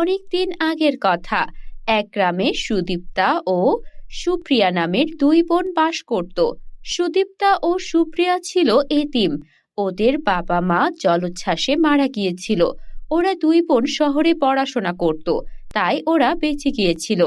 অনেকদিন আগের কথা। এক গ্রামে সুদীপ্তা ও সুপ্রিয়া নামের দুই বোন বাস করত। সুদীপ্তা ও সুপ্রিয়া ছিল এতিম। ওদের বাবা মা জলোচ্ছ্বাসে মারা গিয়েছিল। ওরা দুই বোন শহরে পড়াশোনা করত, তাই ওরা বেঁচে গিয়েছিল।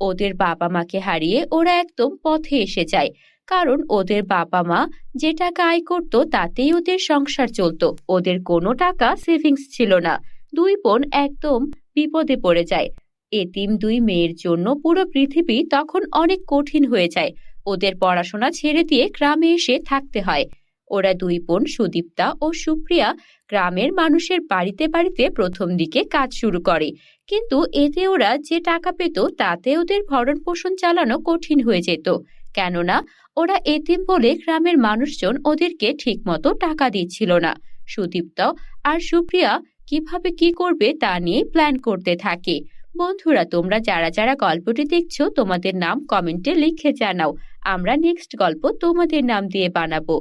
ওদের বাবা মাকে হারিয়ে ওরা একদম পথে এসে যায়। কারণ ওদের বাবা মা যে টাকা আয় করত, তাতেই ওদের সংসার চলতো। ওদের কোনো টাকা সেভিংস ছিল না। দুই বোন একদম বিপদে পড়ে যায়। এতিম দুই মেয়ের জন্য পুরো পৃথিবী তখন অনেক কঠিন হয়ে যায়। ওদের পড়াশোনা ছেড়ে দিয়ে গ্রামে এসে থাকতে হয়। ওরা দুই বোন সুদীপ্তা ও সুপ্রিয়া গ্রামের মানুষের বাড়িতে বাড়িতে প্রথম দিকে কাজ শুরু করে। কিন্তু এতে ওরা যে টাকা পেত তাতে ওদের ভরণ পোষণ চালানো কঠিন হয়ে যেত। কেননা ওরা এতিম বলে গ্রামের মানুষজন ওদেরকে ঠিকমতো টাকা দিচ্ছিল না। সুদীপ্তা আর সুপ্রিয়া কীভাবে কি করবে তা নিয়ে প্ল্যান করতে থাকে। বন্ধুরা, তোমরা যারা যারা গল্পটি দেখছ, তোমাদের নাম কমেন্টে লিখে জানাও। আমরা নেক্সট গল্প তোমাদের নাম দিয়ে বানাবো।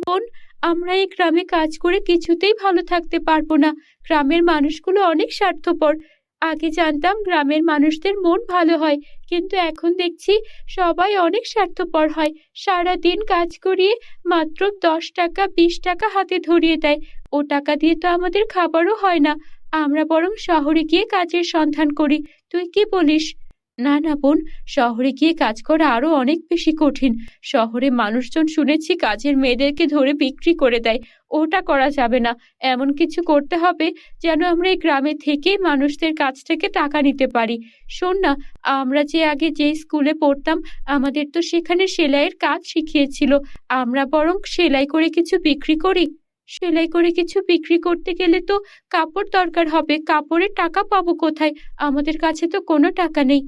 বোন, আমরা এই গ্রামে কাজ করে কিছুতেই ভালো থাকতে পারব না। গ্রামের মানুষগুলো অনেক স্বার্থপর। আগে জানতাম গ্রামের মানুষদের মন ভালো হয়, কিন্তু এখন দেখছি সবাই অনেক স্বার্থপর হয়। সারা দিন কাজ করিয়ে মাত্র দশ টাকা, বিশ টাকা হাতে ধরিয়ে দেয়। ও টাকা দিয়ে তো আমাদের খাবারও হয় না। আমরা বরং শহরে গিয়ে কাজের সন্ধান করি। তুই কি বলিস? না না বোন, শহরে গিয়ে কাজ করা আরও অনেক বেশি কঠিন। শহরে মানুষজন শুনেছি কাজের মেয়েদেরকে ধরে বিক্রি করে দেয়। ওটা করা যাবে না। এমন কিছু করতে হবে যেন আমরা এই গ্রামে থেকে মানুষদের কাছ থেকে টাকা নিতে পারি। শোন না, আমরা যে আগে যে স্কুলে পড়তাম, আমাদের তো সেখানে সেলাইয়ের কাজ শিখিয়েছিল। আমরা বরং সেলাই করে কিছু বিক্রি করি। সেলাই করে কিছু বিক্রি করতে গেলে তো কাপড় দরকার হবে। কাপড়ের টাকা পাবো কোথায়? আমাদের কাছে তো কোনো টাকা নেই।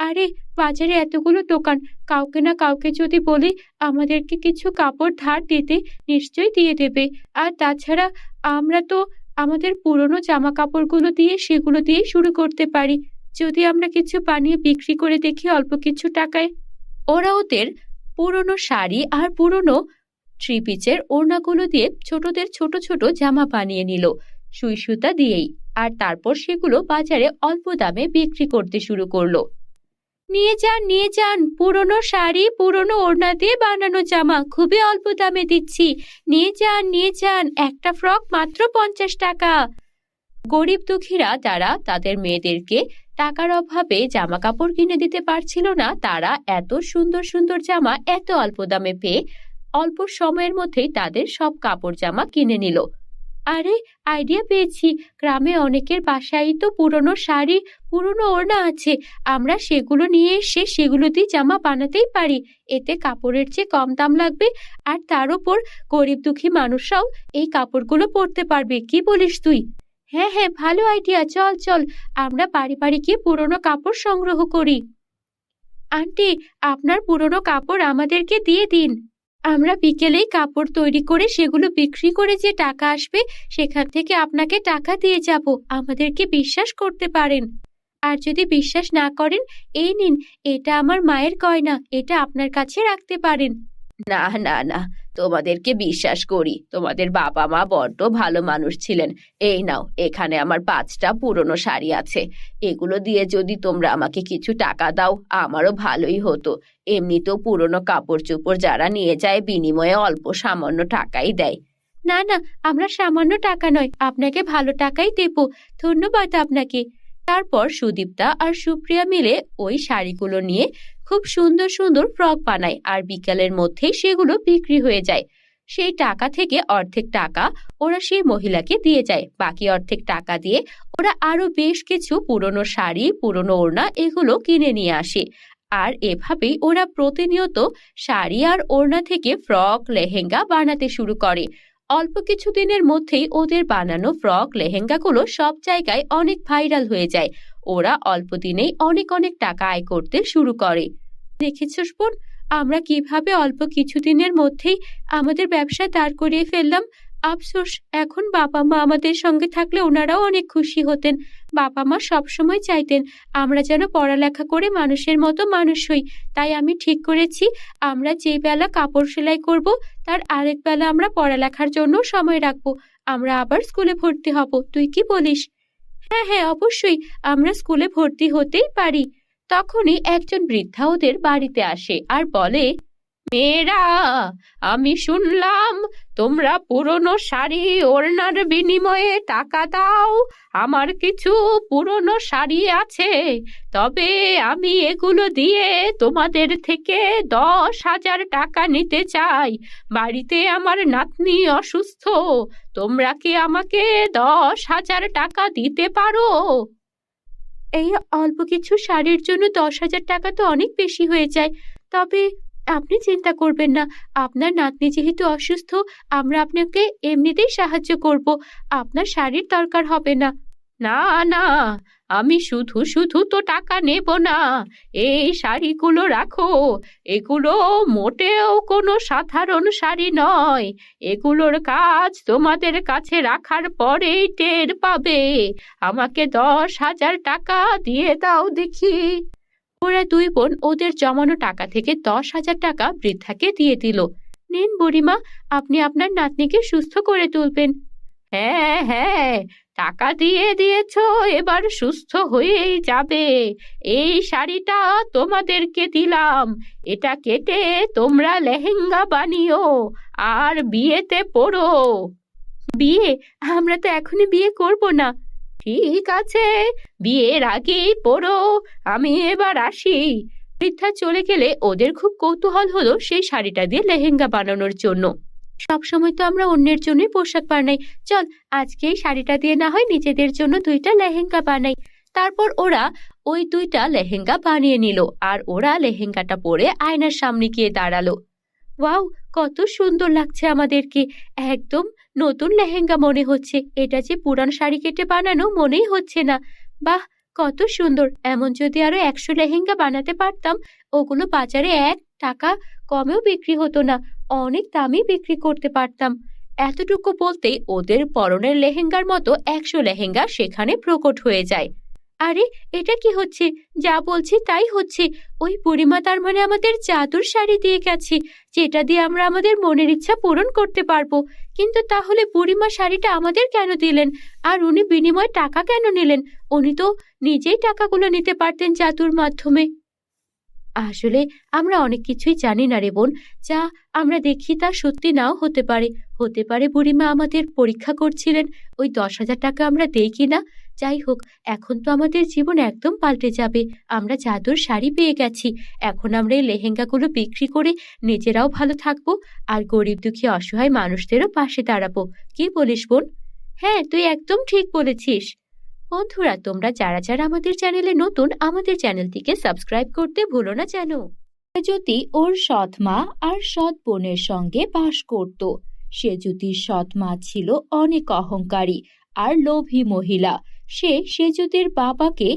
আরে, বাজারে এতগুলো দোকান। কাউকে না কাউকে যদি বলি, আমাদেরকে কিছু কাপড় ধার দিতে নিশ্চয়ই দিয়ে দেবে। আর তাছাড়া আমরা তো আমাদের পুরনো জামা কাপড়গুলো দিয়ে সেগুলো দিয়ে শুরু করতে পারি। যদি আমরা কিছু বানিয়ে বিক্রি করে দেখি অল্প কিছু টাকায়। ওরা ওদের পুরনো শাড়ি আর পুরনো থ্রি পিচের ওড়নাগুলো দিয়ে ছোটদের ছোট ছোট জামা বানিয়ে নিল। সুই সুতা দিয়েই। আর তারপর সেগুলো বাজারে অল্প দামে বিক্রি করতে শুরু করল। নিয়ে যান নিয়ে যান। পুরনো শাড়ি, পুরনো ওড়না দিয়ে বানানো জামা খুবই অল্প দামে দিচ্ছি। নিয়ে যান নিয়ে যান। একটা ফ্রক মাত্র পঞ্চাশ টাকা। গরিব দুঃখীরা যারা তাদের মেয়েদেরকে টাকার অভাবে জামা কাপড় কিনে দিতে পারছিল না, তারা এত সুন্দর সুন্দর জামা এত অল্প দামে পেয়ে অল্প সময়ের মধ্যেই তাদের সব কাপড় জামা কিনে নিল। আরে আইডিয়া পেয়েছি। গ্রামে অনেকের বাসায় তো পুরনো শাড়ি, পুরনো ওড়না আছে। আমরা সেগুলো নিয়ে এসে সেগুলো দিয়ে জামা বানাতেই পারি। এতে কাপড়ের চেয়ে কম দাম লাগবে আর তার উপর গরিব দুঃখী মানুষরাও এই কাপড়গুলো পরতে পারবে। কি বলিস তুই? হ্যাঁ হ্যাঁ ভালো আইডিয়া চল চল। আমরা বাড়ি বাড়ি গিয়ে পুরনো কাপড় সংগ্রহ করি। আন্টি, আপনার পুরনো কাপড় আমাদেরকে দিয়ে দিন। আমরা বিকেলেই কাপড় তৈরি করে সেগুলো বিক্রি করে যে টাকা আসবে, সেখান থেকে আপনাকে টাকা দিয়ে যাব। আমাদেরকে বিশ্বাস করতে পারেন। আর যদি বিশ্বাস না করেন, এই নিন, এটা আমার মায়ের গয়না, এটা আপনার কাছে রাখতে পারেন। না না না, তোমাদেরকে বিশ্বাস করি, তোমাদের বাবা মা বড্ড ভালো মানুষ ছিলেন। এই নাও, এখানে আমার পাঁচটা পুরনো শাড়ি আছে। এগুলো দিয়ে যদি তোমরা আমাকে কিছু টাকা দাও, আমারও ভালোই হতো। এমনিতেও পুরনো কাপড় চোপড় যারা নিয়ে যায়, বিনিময়ে অল্প সামান্য টাকাই দেয়। না না, আমরা সামান্য টাকা নয়, আপনাকে ভালো টাকাই দেব। ধন্যবাদ আপনাকে। তারপর সুদীপ্তা আর সুপ্রিয়া মিলে ওই শাড়িগুলো নিয়ে খুব সুন্দর সুন্দর ফ্রক বানায় আর বিকালের মধ্যেই সেগুলো বিক্রি হয়ে যায়। সেই টাকা থেকে অর্ধেক টাকা ওরা সেই মহিলাকে দিয়ে যায়। বাকি অর্ধেক টাকা দিয়ে ওরা আরও বেশ কিছু পুরনো শাড়ি, পুরনো ওড়না এগুলো কিনে নিয়ে আসে। আর এভাবেই ওরা প্রতিনিয়ত শাড়ি আর ওড়না থেকে ফ্রক লেহেঙ্গা বানাতে শুরু করে। অল্প কিছু দিনের মধ্যেই ওদের বানানো ফ্রক, লেহেঙ্গাগুলো সব জায়গায় অনেক ভাইরাল হয়ে যায়। ওরা অল্প দিনেই অনেক অনেক টাকা আয় করতে শুরু করে। দেখেছিস বোন আমরা কীভাবে অল্প কিছুদিনের মধ্যেই আমাদের ব্যবসা দাঁড় করিয়ে ফেললাম? আফসোস, এখন বাবা মা আমাদের সঙ্গে থাকলে ওনারাও অনেক খুশি হতেন। বাবা মা সবসময় চাইতেন, আমরা যেন পড়ালেখা করে মানুষের মতো মানুষ হই। তাই আমি ঠিক করেছি, আমরা যে বেলা কাপড় সেলাই করব, তার আরেক বেলা আমরা পড়ালেখার জন্য সময় রাখব। আমরা আবার স্কুলে ভর্তি হব। তুই কি বলিস? হ্যাঁ হ্যাঁ অবশ্যই, আমরা স্কুলে ভর্তি হতেই পারি। তখনই একজন বৃদ্ধা ওদের বাড়িতে আসে আর বলে মেয়েরা, আমি শুনলাম তোমরা পুরনো শাড়ি ওড়নার বিনিময়ে টাকা দাও। আমার কিছু পুরনো শাড়ি আছে, তবে আমি এগুলো দিয়ে তোমাদের থেকে দশ হাজার টাকা নিতে চাই। বাড়িতে আমার নাতনি অসুস্থ, তোমরা কি আমাকে দশ হাজার টাকা দিতে পারো? এই অল্প কিছু শাড়ির জন্য দশ হাজার টাকা তো অনেক বেশি হয়ে যায়, তবে আপনি চিন্তা করবেন না। আপনার নাতনি যেহেতু অসুস্থ, আমরা আপনাকে এমনিতেই সাহায্য করব। আপনার শাড়ির দরকার হবে না। না না, আমি শুধু শুধু তো টাকা নেব না। এই শাড়িগুলো রাখো। এগুলো মোটেও কোনো সাধারণ শাড়ি নয়। এগুলোর কাজ তোমাদের কাছে রাখার পরেই টের পাবে। আমাকে দশ হাজার টাকা দিয়ে দাও দেখি। ওরা দুই বোন ওদের জমানো টাকা থেকে দশ হাজার টাকা বৃদ্ধাকে দিয়ে দিল। নিন বুড়িমা, আপনি আপনার নাতনিকে সুস্থ করে তুলবেন। হ্যাঁ হ্যাঁ টাকা দিয়ে দিয়েছ, এবার সুস্থ হয়েই যাবে। এই শাড়িটা তোমাদেরকে দিলাম। এটা কেটে তোমরা লেহেঙ্গা বানিও আর বিয়েতে পরো। বিয়ে? আমরা তো এখনই বিয়ে করব না। ঠিক আছে, বিয়ের আগেই পরো আমি এবার আসি। বৃদ্ধা চলে গেলে ওদের খুব কৌতূহল হলো সেই শাড়িটা দিয়ে লেহেঙ্গা বানানোর জন্য। সব সময় তো আমরা অন্যের জন্যই পোশাক বানাই। চল, আজকে এই শাড়িটা দিয়ে না হয় নিজেদের জন্য দুইটা লেহেঙ্গা বানাই। তারপর ওরা ওই দুইটা লেহেঙ্গা বানিয়ে নিল আর ওরা লেহেঙ্গাটা পরে আয়নার সামনে গিয়ে দাঁড়াল। ওয়াও, কত সুন্দর লাগছে আমাদেরকে। একদম নতুন লেহেঙ্গা মনে হচ্ছে। এটা যে পুরান শাড়ি কেটে বানানো মনেই হচ্ছে না। বাহ, কত সুন্দর। এমন যদি আরও একশো লেহেঙ্গা বানাতে পারতাম, ওগুলো বাজারে এক টাকা কমেও বিক্রি হতো না। অনেক দামই বিক্রি করতে পারতাম। এতটুকু বলতেই ওদের পরনের লেহেঙ্গার মতো একশো লেহেঙ্গা সেখানে প্রকট হয়ে যায়। আরে, এটা কি হচ্ছে? যা বলছি তাই হচ্ছে। ওই বুড়িমা তার মানে আমাদের জাদুর শাড়ি দিয়ে গেছে, যেটা দিয়ে আমরা আমাদের মনের ইচ্ছা পূরণ করতে পারব। কিন্তু তাহলে বুড়িমা শাড়িটা আমাদের কেন দিলেন? আর উনি বিনিময়ে টাকা কেন নিলেন? উনি তো নিজেই টাকাগুলো নিতে পারতেন জাদুর মাধ্যমে। আসলে আমরা অনেক কিছুই জানি না রে বোন। যা আমরা দেখি তা সত্যি নাও হতে পারে। হতে পারে বুড়িমা আমাদের পরীক্ষা করছিলেন, ওই দশ হাজার টাকা আমরা দেই কিনা যাই হোক, এখন তো আমাদের জীবন একদম পাল্টে যাবে। আমরা জাদুর শাড়ি পেয়ে গেছি। এখন আমরা এই লেহেঙ্গাগুলো বিক্রি করে নিজেরাও ভালো থাকব আর গরিব দুঃখী অসহায় মানুষদেরও পাশে দাঁড়াবো। কি বলিস বোন? হ্যাঁ তুই একদম ঠিক বলেছিস। বন্ধুরা, তোমরা যারা যারা আমাদের চ্যানেলে নতুন, আমাদের চ্যানেলটিকে সাবস্ক্রাইব করতে ভুলো না যেন। যদি ওর সৎ মা আর সৎ বোনের সঙ্গে বাস করত, সে যদি সৎ মা ছিল অনেক অহংকারী আর লোভী মহিলা। সে সেজুদের বাবাকে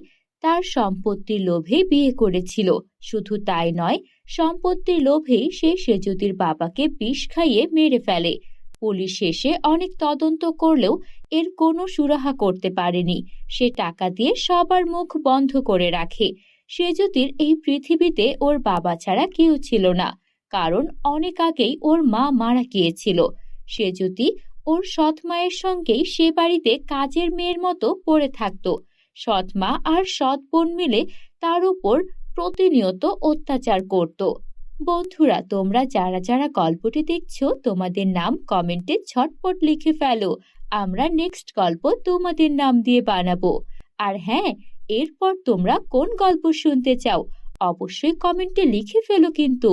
তার সম্পত্তির লোভে বিয়ে করেছিল। শুধু তাই নয়, সম্পত্তির লোভেই সে সেজুদির বাবাকে বিষ খাইয়ে মেরে ফেলে। পুলিশ এসে অনেক তদন্ত করলেও এর কোনো সুরাহা করতে পারেনি। সে টাকা দিয়ে সবার মুখ বন্ধ করে রাখে। সেজুতির এই পৃথিবীতে ওর বাবা ছাড়া কেউ ছিল না, কারণ অনেক আগেই ওর মা মারা গিয়েছিল। সেজুতি ওর সৎ মায়ের সঙ্গেই সে বাড়িতে কাজের মেয়ের মতো পড়ে থাকত। সৎ মা আর সৎ বোন মিলে তার উপর প্রতিনিয়ত অত্যাচার করত। বন্ধুরা, তোমরা যারা যারা গল্পটি দেখছ, তোমাদের নাম কমেন্টে ঝটপট লিখে ফেলো। আমরা নেক্সট গল্প তোমাদের নাম দিয়ে বানাবো। আর হ্যাঁ এরপর তোমরা কোন গল্প শুনতে চাও, অবশ্যই কমেন্টে লিখে ফেলো কিন্তু।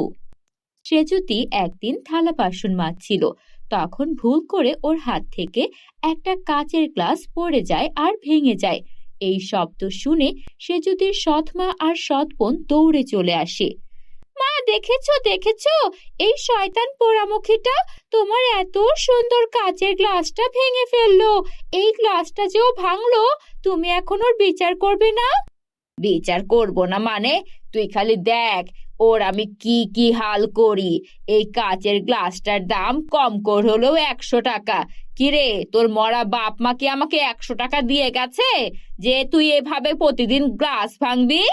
সে যদি একদিন থালা বাসন মাজছিল। তখন ভুল করে ওর হাত থেকে একটা কাচের গ্লাস পড়ে যায় আর ভেঙে যায়। এই শব্দ শুনে সে যদি সৎ মা আর সৎ বোন দৌড়ে চলে আসে। মা, দেখেছ দেখেছ? এই শয়তান পোড়ামুখীটা তোমার এত সুন্দর কাচের গ্লাসটা ভেঙে ফেলল। এই গ্লাসটা যে ও ভাঙলো, তুমি এখন ওর বিচার করবে না? বিচার করব না মানে? তুই খালি দেখ ওর আমি কি কি হাল করি? এই কাচের গ্লাসটার দাম কম করে হলেও একশো টাকা। কিরে, তোর মরা বাপ মা কি আমাকে একশো টাকা দিয়ে গেছে যে তুই এভাবে প্রতিদিন গ্লাস ভাঙবি?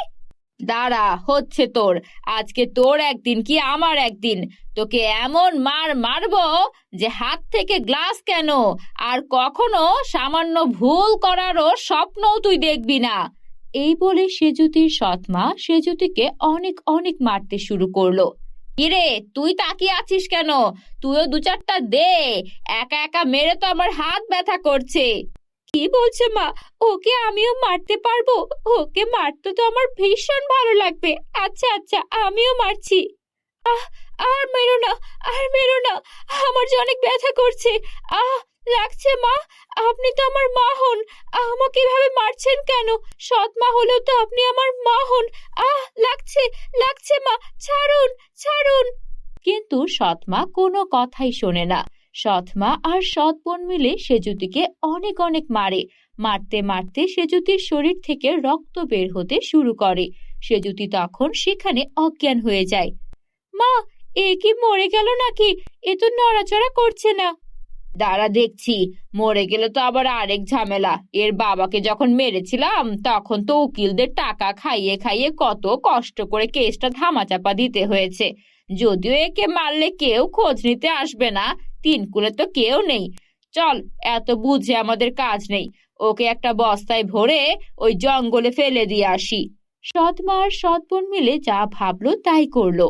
দাঁড়া, হচ্ছে তোর। আজকে তোর একদিন কি আমার একদিন? তোকে এমন মার মারবো যে হাত থেকে গ্লাস কেন? আর কখনো সামান্য ভুল করারও স্বপ্নও তুই দেখবি না। এই বলে সেজুতির সৎমা সেজুতিকে অনেক অনেক মারতে শুরু করল। কিরে, তুই তাকিয়ে আছিস কেন? তুইও দু চারটা দে। একা একা মেরে তো আমার হাত ব্যথা করছে। কি বলছে মা? ওকে আমিও মারতে পারব? ওকে মারতে তো আমার ভীষণ ভালো লাগবে। আচ্ছা আচ্ছা আমিও মারছি। আহ, আর মেরো না, আর মেরো না। আমার যে অনেক ব্যথা করছে। আহ লাগছে, মা। আপনি তো আমার মা হন। আমাকে এভাবে মারছেন কেন? সৎ মা হলেও তো আপনি আমার মা হন। আহ, লাগছে লাগছে, মা। ছাড়ুন ছাড়ুন। কিন্তু সৎ মা কোনো কথাই শোনে না। সৎমা আর সৎ বোন মিলে সেজুতিকে অনেক অনেক মারে। মারতে মারতে সেজুতির শরীর থেকে রক্ত বের হতে শুরু করে। সেজুতি তখন সেখানে অজ্ঞান হয়ে যায়। মা, এ কি মরে গেল নাকি? এ তো নড়াচড়া করছে না। দাঁড়া দেখছি, মরে গেলে তো আবার আরেক ঝামেলা। এর বাবাকে যখন মেরেছিলাম, তখন তো উকিলদের টাকা খাইয়ে খাইয়ে কত কষ্ট করে কেসটা ধামাচাপা দিতে হয়েছে। যদিও একে মারলে কেউ খোঁজ নিতে আসবে না, তিন কুলে তো কেউ নেই। চল, এত বুঝে আমাদের কাজ নেই। ওকে একটা বস্তায় ভরে ওই জঙ্গলে ফেলে দিয়ে আসি। সৎ মা আর সৎ বোন মিলে যা ভাবলো তাই করল।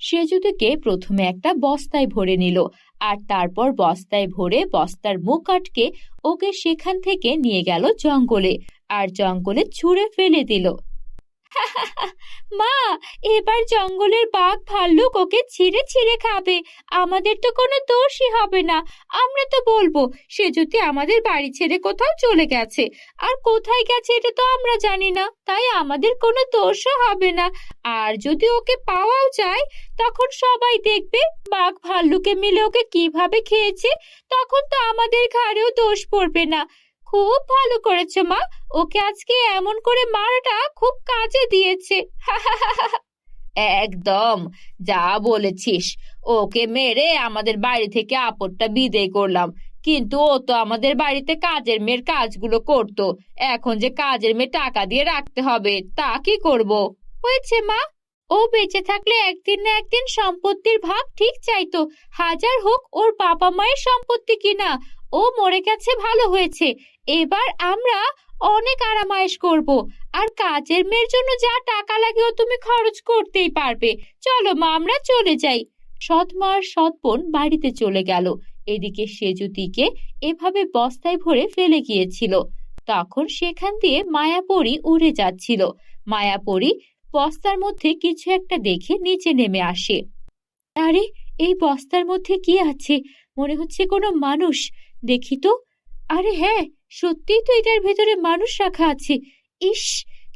সেজুতিকে প্রথমে একটা বস্তায় ভরে নিল। আর তারপর বস্তায় ভরে বস্তার মুখ আটকে ওকে সেখান থেকে নিয়ে গেল জঙ্গলে, আর জঙ্গলে ছুঁড়ে ফেলে দিল। মা, এবার জঙ্গলের বাঘ ভাল্লুক ওকে ছিঁড়ে ছিঁড়ে খাবে। আমাদের তো কোনো দোষই হবে না। আমরা তো বলব, সে যদি আমাদের বাড়ি ছেড়ে কোথাও চলে গেছে। আর কোথায় গেছে এটা তো আমরা জানি না, তাই আমাদের কোনো দোষও হবে না। আর যদি ওকে পাওয়াও যায়, তখন সবাই দেখবে বাঘ ভাল্লুকে মিলে ওকে কীভাবে খেয়েছে, তখন তো আমাদের ঘাড়েও দোষ পড়বে না। খুব ভালো করেছ মা। ওকে আজকে এমন করে মারাটা খুব কাজে দিয়েছে। একদম, যা বলেছিস। ওকে মেরে আমাদের বাড়ি থেকে আপদটা বিদেয় করলাম। কিন্তু ও তো আমাদের বাড়িতে কাজের মেয়ের কাজগুলো করতো। এখন যে কাজের মেয়ে টাকা দিয়ে রাখতে হবে, তা কি করব? হয়েছে মা। ও বেঁচে থাকলে একদিন না একদিন সম্পত্তির ভাগ ঠিক চাইতো। হাজার হোক ওর বাবা মায়ের সম্পত্তি কিনা। ও মরে গেছে, ভালো হয়েছে। এবার আমরা অনেক আরামায়েশ করব। আর কাজের মেয়ের জন্য যা টাকা লাগে ও তুমি খরচ করতেই পারবে। চলো মা, আমরা চলে যাই। সৎ মা সৎ বোন বাড়িতে চলে গেল। এদিকে সেজুতিকে এভাবে বস্তায় ভরে ফেলে গিয়েছিল। তখন সেখান দিয়ে মায়াপরি উড়ে যাচ্ছিল। মায়াপরি বস্তার মধ্যে কিছু একটা দেখে নিচে নেমে আসে। আরে, এই বস্তার মধ্যে কি আছে? মনে হচ্ছে কোনো মানুষ। দেখি তো আরে হ্যাঁ সত্যিই তো এটার ভেতরে মানুষ রাখা আছে। ইস,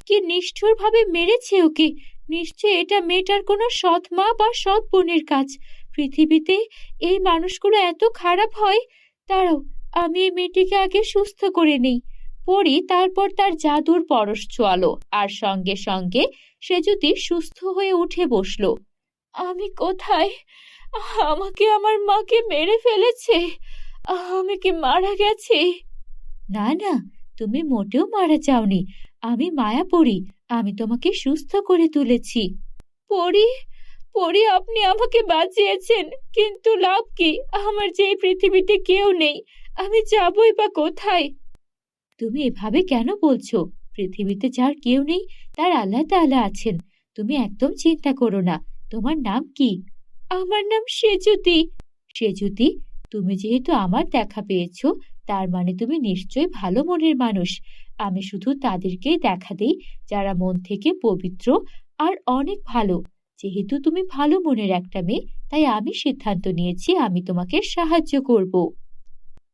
কি নিষ্ঠুর ভাবে মেরেছে ওকে। নিশ্চয় এটা মেয়েটার কোনো সৎ মা বা সৎ বোনের কাজ। পৃথিবীতে এই মানুষগুলো এত খারাপ হয়। দাঁড়াও, আমি এই মেয়েটিকে আগে সুস্থ করে নেই। পরি তারপর তার জাদুর পরশ ছোয়ালো আর সঙ্গে সঙ্গে সে যদি সুস্থ হয়ে উঠে বসল। আমি কোথায়? আমাকে আমার মাকে মেরে ফেলেছে। আমি কি মারা গেছি? না না, তুমি মোটেও মারা যাওনি। আমি মায়া পড়ি আমি তোমাকে সুস্থ করে তুলেছি। পড়ি পড়ি আপনি আমাকে বাঁচিয়েছেন, কিন্তু লাভ কি? আমার যে পৃথিবীতে কেউ নেই, আমি যাবই বা কোথায়? তুমি এভাবে কেন বলছো? পৃথিবীতে যার কেউ নেই, তার আল্লাহ তাআলা আছেন। তুমি একদম চিন্তা করো না, তোমার নাম কি? আমার নাম সেজুতি। সেজুতি তুমি যেহেতু আমার দেখা পেয়েছ, তার মানে তুমি নিশ্চয়ই ভালো মনের মানুষ। আমি শুধু তাদেরকেই দেখা দেই, যারা মন থেকে পবিত্র আর অনেক ভালো। যেহেতু তুমি ভালো মনের একটা মেয়ে, তাই আমি সিদ্ধান্ত নিয়েছি আমি তোমাকে সাহায্য করব।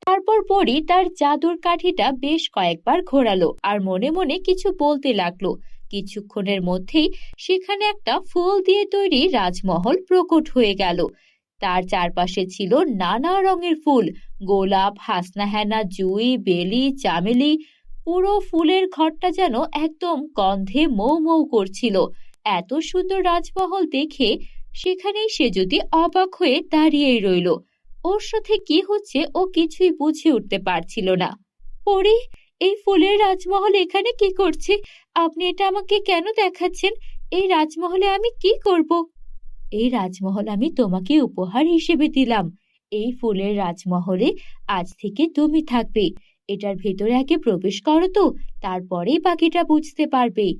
তারপর পরি তার জাদুর কাঠিটা বেশ কয়েকবার ঘোরালো আর মনে মনে কিছু বলতে লাগল। কিছুক্ষণের মধ্যেই সেখানে একটা ফুল দিয়ে তৈরি রাজমহল প্রকট হয়ে গেল। তার চারপাশে ছিল নানা রঙের ফুল। গোলাপ হাসনা হাসনাহেনা, জুই, বেলি, চামেলি, পুরো ফুলের ঘরটা যেন একদম গন্ধে মৌ মৌ করছিল। এত সুন্দর রাজমহল দেখে সেখানেই সে যদি অবাক হয়ে দাঁড়িয়েই রইল। ওর সাথে কি হচ্ছে ও কিছুই বুঝে উঠতে পারছিল না। পরি, এই ফুলের রাজমহল এখানে কি করছে? আপনি এটা আমাকে কেন দেখাচ্ছেন? এই রাজমহলে আমি কি করব? এই রাজমহল আমি তোমাকে উপহার হিসেবে দিলাম। এই ফুলের রাজমহলে আজ থেকে তুমি থাকবে। এটার ভেতরে আগে প্রবেশ করো তো, তারপরেই বাকিটা বুঝতে পারবে।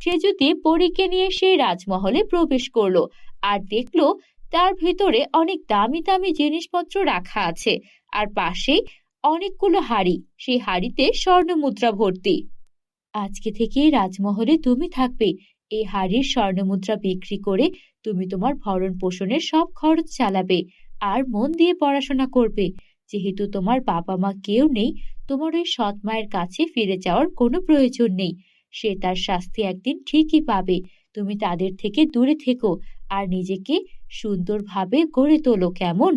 সে যদি পরীকে নিয়ে সেই রাজমহলে প্রবেশ করল আর দেখল তার ভেতরে অনেক দামি দামি জিনিসপত্র রাখা আছে আর পাশেই অনেকগুলো হাড়ি, সেই হাড়িতে স্বর্ণ মুদ্রা ভর্তি। আজকে থেকে রাজমহলে তুমি থাকবে। এই হাড়ির স্বর্ণমুদ্রা বিক্রি করে তুমি তোমার ভরণ পোষণের সব খরচ চালাবে আর মন দিয়ে পড়াশোনা করবে। যেহেতু তোমার বাবা মা কেউ নেই, তোমার ওই সৎ মায়ের কাছে ফিরে যাওয়ার কোনো প্রয়োজন নেই। সে তার শাস্তি একদিন ঠিকই পাবে। তুমি তাদের থেকে দূরে থেকো আর নিজেকে সুন্দরভাবে গড়ে তোলো, কেমন?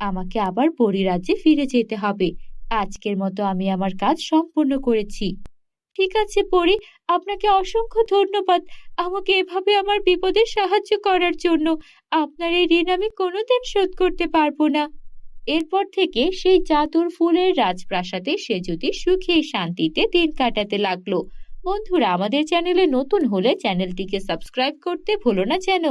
আমাকে আবার পরিরাজ্যে ফিরে যেতে হবে। আজকের মতো আমি আমার কাজ সম্পূর্ণ করেছি। ঠিক আছে, পরি। আপনাকে অসংখ্য ধন্যবাদ আমাকে এভাবে আমার বিপদে সাহায্য করার জন্য। আপনার এই ঋণ আমি কোনোদিন শোধ করতে পারব না। এরপর থেকে সেই জাদুর ফুলের রাজপ্রাসাদে সে যদি সুখে শান্তিতে দিন কাটাতে লাগল। বন্ধুরা, আমাদের চ্যানেলে নতুন হলে চ্যানেলটিকে সাবস্ক্রাইব করতে ভুলো না যেন।